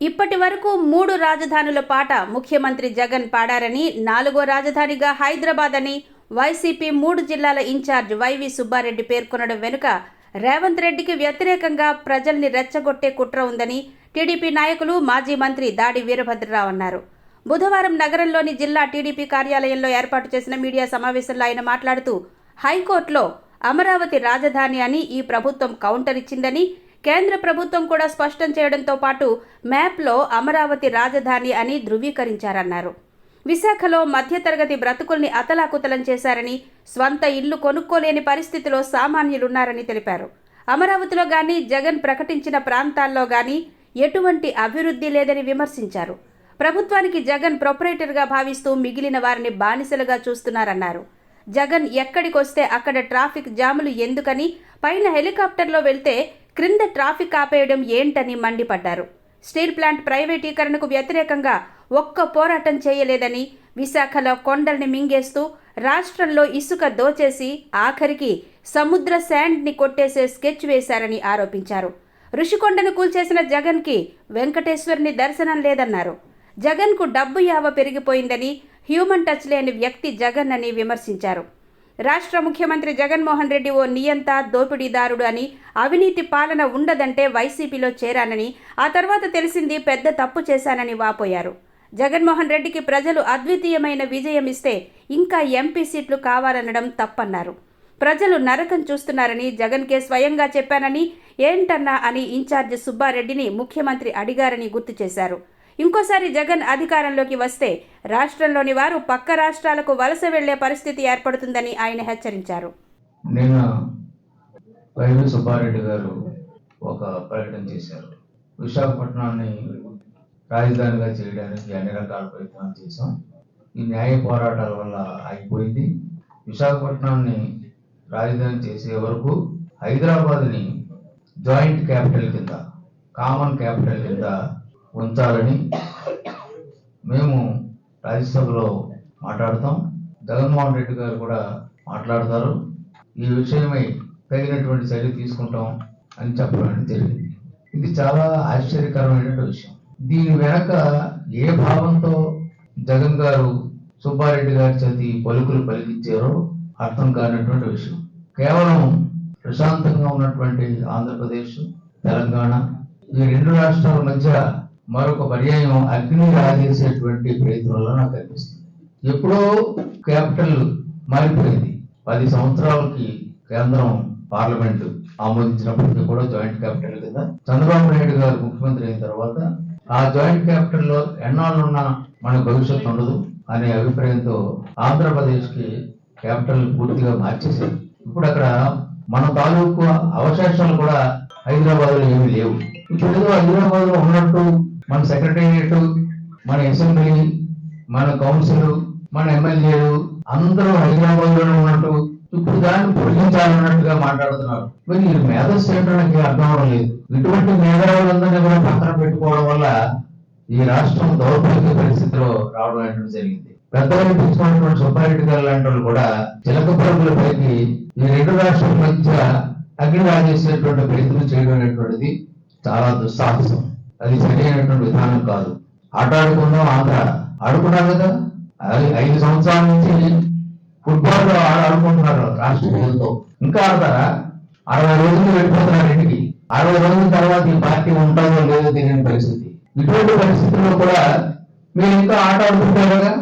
ఇప్పటి వరకు మూడు రాజధానుల పాట ముఖ్యమంత్రి జగన్ పాడారని నాలుగో రాజధానిగా హైదరాబాద్ అని వైసీపీ మూడు జిల్లాల ఇన్ఛార్జ్ వైవి సుబ్బారెడ్డి పేర్కొనడం వెనుక రేవంత్ రెడ్డికి వ్యతిరేకంగా ప్రజల్ని రెచ్చగొట్టే కుట్ర ఉందని టీడీపీ నాయకులు మాజీ మంత్రి దాడి వీరభద్రరావు అన్నారు. బుధవారం నగరంలోని జిల్లా టీడీపీ కార్యాలయంలో ఏర్పాటు చేసిన మీడియా సమావేశంలో ఆయన మాట్లాడుతూ హైకోర్టులో అమరావతి రాజధాని అని ఈ ప్రభుత్వం కౌంటర్ ఇచ్చిందని కేంద్ర ప్రభుత్వం కూడా స్పష్టం చేయడంతో పాటు మ్యాప్లో అమరావతి రాజధాని అని ధృవీకరించారన్నారు. విశాఖలో మధ్యతరగతి బ్రతుకుల్ని అతలాకుతలం చేశారని స్వంత ఇల్లు కొనుక్కోలేని పరిస్థితిలో సామాన్యులున్నారని తెలిపారు. అమరావతిలో గాని జగన్ ప్రకటించిన ప్రాంతాల్లో గాని ఎటువంటి అభివృద్ధి లేదని విమర్శించారు. ప్రభుత్వానికి జగన్ ప్రొపరేటర్గా భావిస్తూ మిగిలిన వారిని బానిసలుగా చూస్తున్నారన్నారు. జగన్ ఎక్కడికొస్తే అక్కడ ట్రాఫిక్ జాములు ఎందుకని పైన హెలికాప్టర్లో వెళ్తే క్రింద ట్రాఫిక్ ఆపేయడం ఏంటని మండిపడ్డారు. స్టీల్ ప్లాంట్ ప్రైవేటీకరణకు వ్యతిరేకంగా ఒక్క పోరాటం చేయలేదని విశాఖలో కొండల్ని మింగేస్తూ రాష్ట్రంలో ఇసుక దోచేసి ఆఖరికి సముద్ర శాండ్ని కొట్టేసే స్కెచ్ వేశారని ఆరోపించారు. ఋషికొండను కూల్చేసిన జగన్కి వెంకటేశ్వరుని దర్శనం లేదన్నారు. జగన్కు డబ్బు యావ పెరిగిపోయిందని హ్యూమన్ టచ్ లేని వ్యక్తి జగన్ అని విమర్శించారు. రాష్ట్ర ముఖ్యమంత్రి జగన్మోహన్ రెడ్డి ఓ నియంత దోపిడీదారుడు అని అవినీతి పాలన ఉండదంటే వైసీపీలో చేరానని ఆ తర్వాత తెలిసింది పెద్ద తప్పు చేశానని వాపోయారు. జగన్మోహన్ రెడ్డికి ప్రజలు అద్వితీయమైన విజయం ఇస్తే ఇంకా ఎంపీ సీట్లు కావాలనడం తప్పన్నారు. ప్రజలు నరకం చూస్తున్నారని జగన్కే స్వయంగా చెప్పానని ఏంటన్నా అని ఇన్ఛార్జ్ సుబ్బారెడ్డిని ముఖ్యమంత్రి అడిగారని గుర్తు చేశారు. ఇంకోసారి జగన్ అధికారంలోకి వస్తే రాష్ట్రంలోని వారు పక్క రాష్ట్రాలకు వలస వెళ్ళే పరిస్థితి ఏర్పడుతుందని ఆయన హెచ్చరించారు. నిన్న వైవి సుబ్బారెడ్డి గారు ఒక ప్రకటన చేశారు. విశాఖపట్నాన్ని రాజధానిగా చేయడానికి అన్ని రకాల ప్రయత్నాలు చేశాం. ఈ న్యాయ పోరాటాల వల్ల ఆగిపోయింది. విశాఖపట్నాన్ని రాజధాని చేసే వరకు హైదరాబాద్ని జాయింట్ క్యాపిటల్ కింద కామన్ క్యాపిటల్ కింద ఉంచాలని మేము రాజ్యసభలో మాట్లాడతాం. జగన్మోహన్ రెడ్డి గారు కూడా మాట్లాడతారు. ఈ విషయమై తగినటువంటి చర్య తీసుకుంటాం అని చెప్పడం జరిగింది. ఇది చాలా ఆశ్చర్యకరమైనటువంటి విషయం. దీని వెనక ఏ భావంతో జగన్ గారు సుబ్బారెడ్డి గారి చేతి పలుకులు పలికించారో అర్థం కానటువంటి విషయం. కేవలం ప్రశాంతంగా ఉన్నటువంటి ఆంధ్రప్రదేశ్ తెలంగాణ ఈ రెండు రాష్ట్రాల మధ్య మరొక పర్యాయం అగ్ని రాజేసేటువంటి ప్రయత్నంలో నాకు కనిపిస్తుంది ఎప్పుడో క్యాపిటల్ మారిపోయింది. పది సంవత్సరాలకి కేంద్రం పార్లమెంట్ ఆమోదించినప్పటికీ కూడా జాయింట్ క్యాపిటల్ కింద. చంద్రబాబు నాయుడు గారు ముఖ్యమంత్రి అయిన తర్వాత ఆ జాయింట్ క్యాపిటల్లో ఎన్నాళ్ళున్నా మన భవిష్యత్తు ఉండదు అనే అభిప్రాయంతో ఆంధ్రప్రదేశ్కి క్యాపిటల్ పూర్తిగా మార్చేసింది ఇప్పుడు అక్కడ మన తాలూకు అవశేషాలు కూడా హైదరాబాద్లో ఏమీ లేవు. ఇప్పుడు ఏదో హైదరాబాద్లో ఉన్నట్టు మన సెక్రటేరియట్ మన అసెంబ్లీ మన కౌన్సిల్ మన ఎమ్మెల్యేలు అందరూ హైదరాబాద్లోనే ఉన్నట్టు ఇప్పుడు దాన్ని పొడిగించాలన్నట్టుగా మాట్లాడుతున్నారు. మరి ఈ మేధస్సు ఏంటో నాకు అర్థం అవడం లేదు. ఇటువంటి మేధావులందరినీ కూడా పక్కన పెట్టుకోవడం వల్ల ఈ రాష్ట్రం దౌర్భాగ్య పరిస్థితిలో రావడం అనేది జరిగింది. పెద్దలు తెచ్చుకున్నటువంటి సుబ్బారెడ్డి గారు లాంటి వాళ్ళు కూడా చిలక పరుగులపైకి ఈ రెండు రాష్ట్రాల మధ్య అగ్ని రాజేసేటువంటి ప్రయత్నం చేయడం అనేటువంటిది చాలా దుస్సాహసం. అది సరైనటువంటి విధానం కాదు. ఆట ఆడుకుందాం ఆంధ్ర. ఆడుకున్నారు కదా? అది ఐదు సంవత్సరాల నుంచి ఫుట్బాల్లో ఆడ ఆడుకుంటున్నారు రాష్ట్ర ప్రజలతో ఇంకా ఆడతారా? అరవై రోజులు వెళ్ళిపోతున్నారు ఇంటికి. అరవై రోజుల తర్వాత ఈ పార్టీ ఉంటుందో లేదో తెలియని పరిస్థితి. ఇటువంటి పరిస్థితుల్లో కూడా మీరు ఇంకా ఆట ఆడుకుంటారు కదా?